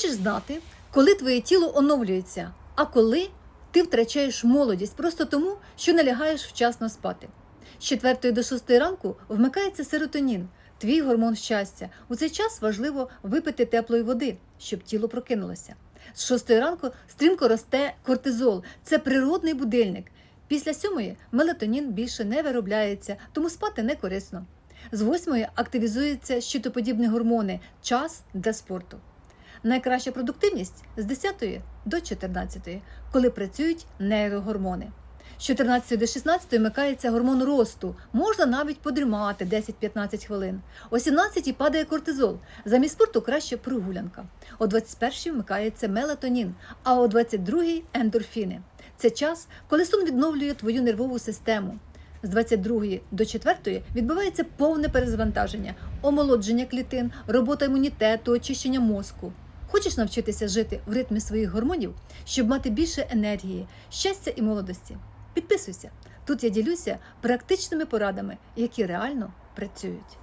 Хочеш знати, коли твоє тіло оновлюється, а коли ти втрачаєш молодість просто тому, що не лягаєш вчасно спати. З 4 до 6 ранку вмикається серотонін, твій гормон щастя. У цей час важливо випити теплої води, щоб тіло прокинулося. З 6 ранку стрімко росте кортизол, це природний будильник. Після сьомої мелатонін більше не виробляється, тому спати не корисно. З восьмої активізуються щитоподібні гормони, час для спорту. Найкраща продуктивність з 10 до 14, коли працюють нейрогормони. З 14 до 16 вмикається гормон росту, можна навіть подрімати 10-15 хвилин. О 17 падає кортизол. Замість спорту краще прогулянка. О 21 вмикається мелатонін, а о 22 ендорфіни. Це час, коли сон відновлює твою нервову систему. З 22 до 4 відбувається повне перезвантаження, омолодження клітин, робота імунітету, очищення мозку. Хочеш навчитися жити в ритмі своїх гормонів, щоб мати більше енергії, щастя і молодості? Підписуйся. Тут я ділюся практичними порадами, які реально працюють.